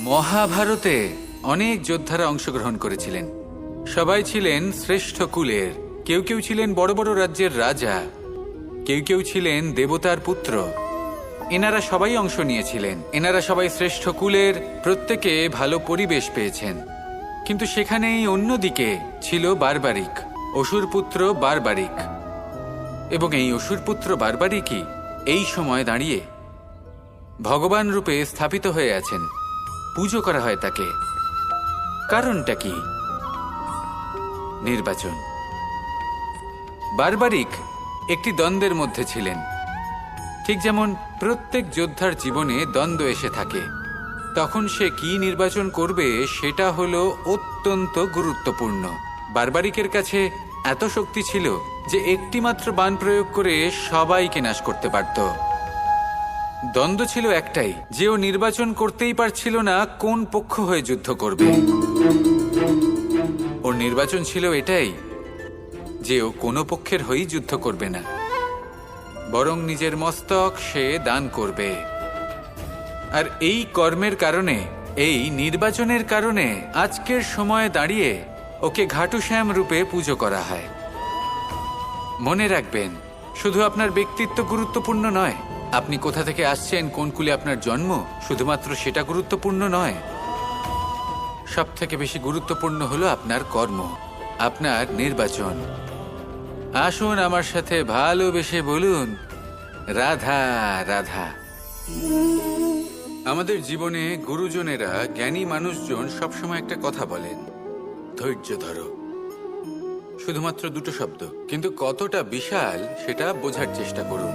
মহাভারতে অনেক যোদ্ধারা অংশগ্রহণ করেছিলেন। সবাই ছিলেন শ্রেষ্ঠ কুলের। কেউ কেউ ছিলেন বড় বড় রাজ্যের রাজা। কেউ কেউ ছিলেন দেবতার পুত্র। এনারা সবাই অংশ নিয়েছিলেন। এনারা সবাই শ্রেষ্ঠ কুলের প্রত্যেকে ভালো পরিবেশ পেয়েছেন। কিন্তু সেখানেই অন্যদিকে ছিল বারবারিক। অসুর পুত্র বারবারিক। এবং এই অসুর পুত্র বারবারিকই এই সময় দাঁড়িয়ে ভগবান রূপে স্থাপিত হয়ে আছেন। পুজো করা হয় তাকে। কারণটা কি? নির্বাচন। বারবারিক একটি দ্বন্দ্বের মধ্যে ছিলেন। ঠিক যেমন প্রত্যেক যোদ্ধার জীবনে দ্বন্দ্ব এসে থাকে। তখন সে কি নির্বাচন করবে সেটা হলো অত্যন্ত গুরুত্বপূর্ণ। বারবারিকের কাছে এত শক্তি ছিল যে একটিমাত্র বান প্রয়োগ করে সবাইকে নাশ করতে পারত। দ্বন্দ্ব ছিল একটাই, যে ও নির্বাচন করতেই পারছিল না কোন পক্ষ হয়ে যুদ্ধ করবে। ওর নির্বাচন ছিল এটাই, যে ও কোনো পক্ষের হয়েই যুদ্ধ করবে না। বরং নিজের মস্তক সে দান করবে। আর এই কর্মের কারণে, এই নির্বাচনের কারণে আজকের সময়ে দাঁড়িয়ে ওকে ঘাটুশ্যাম রূপে পুজো করা হয়। মনে রাখবেন, শুধু আপনার ব্যক্তিত্ব গুরুত্বপূর্ণ নয় আপনি কোথা থেকে আসছেন? কোন কুলে আপনার জন্ম? শুধুমাত্র সেটা গুরুত্বপূর্ণ নয়। সব থেকে বেশি গুরুত্বপূর্ণ হলো আপনার কর্ম, আপনার নির্বাচন। আসুন আমার সাথে ভালোবেসে বলুন, রাধা রাধা। আমাদের জীবনে গুরুজনেরা জ্ঞানী মানুষজন সবসময় একটা কথা বলেন, ধৈর্য ধরো। শুধুমাত্র দুটো শব্দ, কিন্তু কতটা বিশাল সেটা বোঝার চেষ্টা করুন।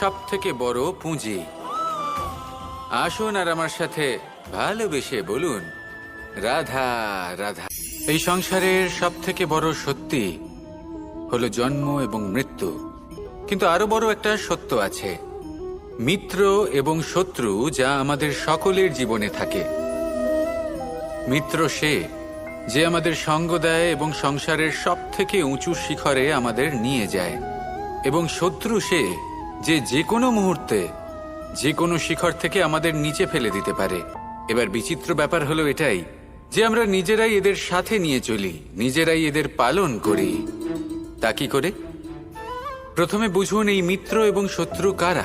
সব থেকে বড় পুঁজি। আসুন আর আমার সাথে ভালোবেসে বলুন, রাধা রাধা। এই সংসারের সব থেকে বড় সত্যি হলো জন্ম এবং মৃত্যু। কিন্তু আরও বড় একটা সত্য আছে। মিত্র এবং শত্রু যা আমাদের সকলের জীবনে থাকে। মিত্র সে যে আমাদের সঙ্গ দেয় এবং সংসারের সব থেকে উঁচু শিখরে আমাদের নিয়ে যায়। এবং শত্রু সে যে যে কোনো মুহূর্তে যে কোনো শিখর থেকে আমাদের নিচে ফেলে দিতে পারে। এবার বিচিত্র ব্যাপার হলো এটাই, যে আমরা নিজেরাই এদের সাথে নিয়ে চলি, নিজেরাই এদের পালন করি। তা কি করে? প্রথমে বুঝুন এই মিত্র এবং শত্রু কারা?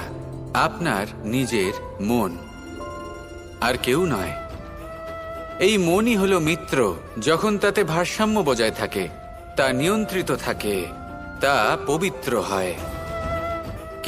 আপনার, নিজের, মন। আর কেউ নয়। এই মনই হলো মিত্র, যখন তাতে ভারসাম্য বজায় থাকে, তা নিয়ন্ত্রিত থাকে, তা পবিত্র হয়।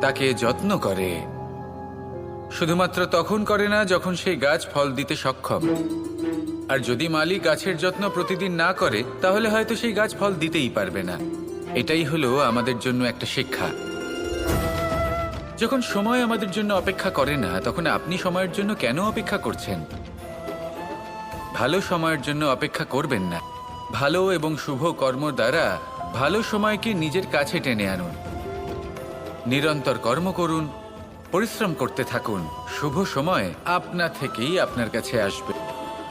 তাকে যত্ন করে। শুধুমাত্র তখন করে না, যখন সেই গাছ ফল দিতে সক্ষম। আর যদি মালি গাছের যত্ন প্রতিদিন না করে, তাহলে হয়তো সেই গাছ ফল দিতেই পারবে না। এটাই হলো আমাদের জন্য একটা শিক্ষা। যখন সময় আমাদের জন্য অপেক্ষা করে না, তখন আপনি সময়ের জন্য কেন অপেক্ষা করছেন? ভালো সময়ের জন্য অপেক্ষা করবেন না। ভালো এবং শুভ কর্ম দ্বারা ভালো সময়কে নিজের কাছে টেনে আনুন। নিরন্তর কর্ম করুন, পরিশ্রম করতে থাকুন। শুভ সময় আপনা থেকেই আপনার কাছে আসবে।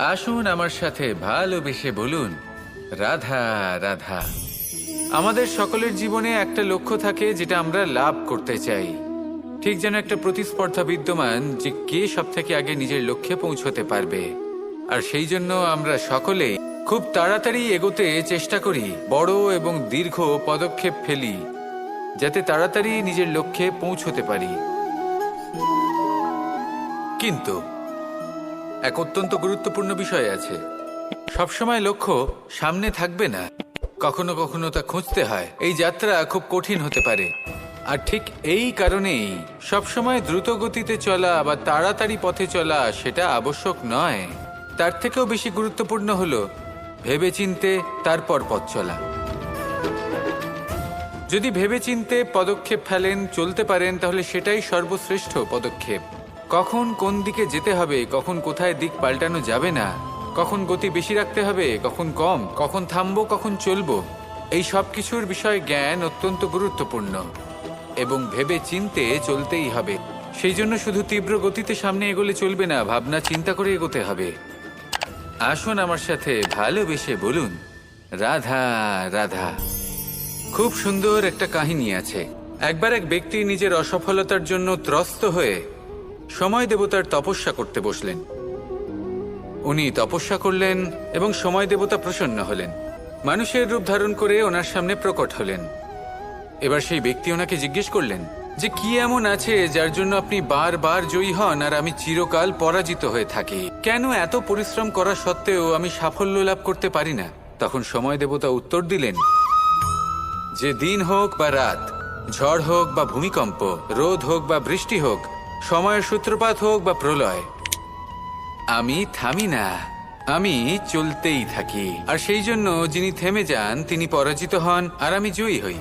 আসুন আমার সাথে ভালোবেসে বলুন, রাধা রাধা। আমাদের সকলের জীবনে একটা লক্ষ্য থাকে যেটা আমরা লাভ করতে চাই। ঠিক যেন একটা প্রতিস্পর্ধা বিদ্যমান যে কে সব থেকে আগে নিজের লক্ষ্যে পৌঁছতে পারবে। আর সেই জন্য আমরা সকলে খুব তাড়াতাড়ি এগোতে চেষ্টা করি, বড় এবং দীর্ঘ পদক্ষেপ ফেলি। যাতে তাড়াতাড়ি নিজের লক্ষ্যে পৌঁছতে পারি। কিন্তু, এক অত্যন্ত গুরুত্বপূর্ণ বিষয় আছে। সবসময় লক্ষ্য সামনে থাকবে না। কখনো কখনো তা খুঁজতে হয়। এই যাত্রা খুব কঠিন হতে পারে। আর ঠিক এই কারণেই সবসময় দ্রুত গতিতে চলা বা তাড়াতাড়ি পথে চলা সেটা আবশ্যক নয়। তার থেকেও বেশি গুরুত্বপূর্ণ হলো ভেবেচিন্তে তারপর পথ চলা। যদি ভেবেচিন্তে পদক্ষেপ ফেলেন, চলতে পারেন, তাহলে সেটাই সর্বশ্রেষ্ঠ পদক্ষেপ। কখন কোন দিকে যেতে হবে, কখন কোথায় দিক পাল্টানো যাবে না, কখন গতি বেশি রাখতে হবে, কখন কম, কখন থামবো, কখন চলবো, এই সব কিছুর বিষয়ে জ্ঞান অত্যন্ত গুরুত্বপূর্ণ। এবং ভেবে চিনতে চলতেই হবে। সেই জন্য শুধু তীব্র গতিতে সামনে এগোলে চলবে না, ভাবনা চিন্তা করে এগোতে হবে। আসুন আমার সাথে ভালোবেসে বলুন, রাধা রাধা। খুব সুন্দর একটা কাহিনী আছে। একবার এক ব্যক্তি নিজের অসফলতার জন্য ত্রস্ত হয়ে সময় দেবতার তপস্যা করতে বসলেন। উনি তপস্যা করলেন এবং সময় দেবতা প্রসন্ন হলেন। মানুষের রূপ ধারণ করে ওনার সামনে প্রকট হলেন। এবার সেই ব্যক্তি ওনাকে জিজ্ঞেস করলেন, যে কি এমন আছে যার জন্য আপনি বারবার জয়ী হন আর আমি চিরকাল পরাজিত হয়ে থাকি? কেন এত পরিশ্রম করা সত্ত্বেও আমি সাফল্য লাভ করতে পারি না? তখন সময় দেবতা উত্তর দিলেন যে দিন হোক বা রাত, ঝড় হোক বা ভূমিকম্প, রোদ হোক বা বৃষ্টি হোক, সময়ের সূত্রপাত হোক বা প্রলয়, আমি থামি না, আমি চলতেই থাকি। আর সেই জন্য যিনি থেমে যান, তিনি পরাজিত হন, আর আমি জয়ী হই।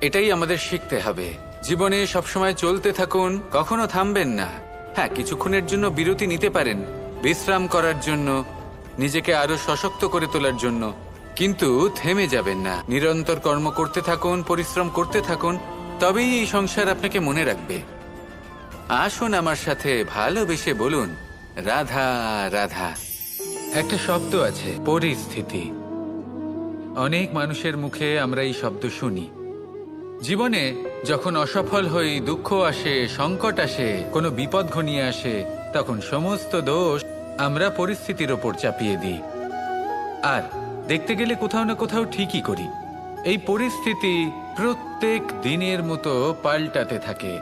এটাই আমাদের শিখতে হবে। জীবনে সবসময় চলতে থাকুন, কখনো থামবেন না। হ্যাঁ কিছুক্ষণের জন্য বিরতি নিতে পারেন। বিশ্রাম করার জন্য, নিজেকে আরও সশক্ত করে তোলার জন্য। কিন্তু থেমে যাবেন না। নিরন্তর কর্ম করতে থাকুন, পরিশ্রম করতে থাকুন, তবেই এই সংসার আপনাকে মনে রাখবে। আসুন আমার সাথে ভালোবেসে বলুন, রাধা রাধা। একটা শব্দ আছে, পরিস্থিতি। অনেক মানুষের মুখে আমরা এই শব্দ শুনি। জীবনে যখন অসফল হই, দুঃখ আসে, সংকট আসে, কোনো বিপদ ঘনিয়ে আসে, তখন সমস্ত দোষ আমরা পরিস্থিতির ওপর চাপিয়ে দিই। আর দেখতে গেলে কোথাও না কোথাও ঠিকই করি। এই পরিস্থিতি প্রত্যেক দিনের মতো পাল্টাতে থাকে।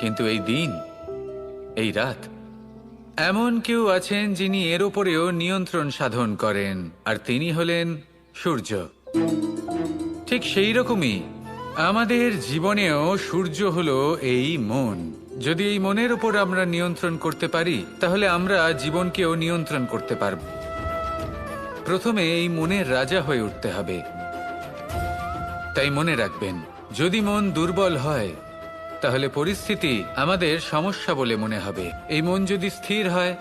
কিন্তু এই দিন, এই রাত, এমন কেউ আছেন যিনি এর ওপরেও নিয়ন্ত্রণ সাধন করেন, আর তিনি হলেন সূর্য। ঠিক সেই রকমই আমাদের জীবনেও সূর্য হলো এই মন। যদি এই মনের উপর আমরা নিয়ন্ত্রণ করতে পারি, তাহলে আমরা জীবনকেও নিয়ন্ত্রণ করতে পারব। প্রথমে এই মনের রাজা হয়ে উঠতে হবে। তাই মনে রাখবেন, যদি মন দুর্বল হয়, তাহলে পরিস্থিতি আমাদের সমস্যা বলে মনে হবে। এই মন যদি স্থির হয়,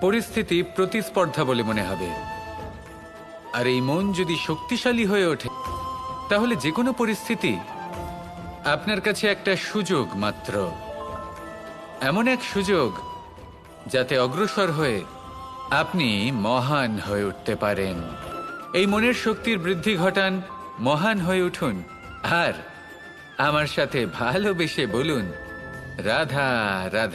পরিস্থিতি প্রতিস্পর্ধা বলে মনে হবে। আর এই মন যদি শক্তিশালী হয়ে ওঠে, তাহলে যে কোনো পরিস্থিতি আপনার কাছে একটা সুযোগ মাত্র। এমন এক সুযোগ যাতে অগ্রসর হয়ে আপনি মহান হয়ে উঠতে পারেন। এই মনের শক্তির বৃদ্ধি ঘটান, মহান হয়ে উঠুন। আর আমার সাথে ভালোবেসে বলুন, রাধা রাধা।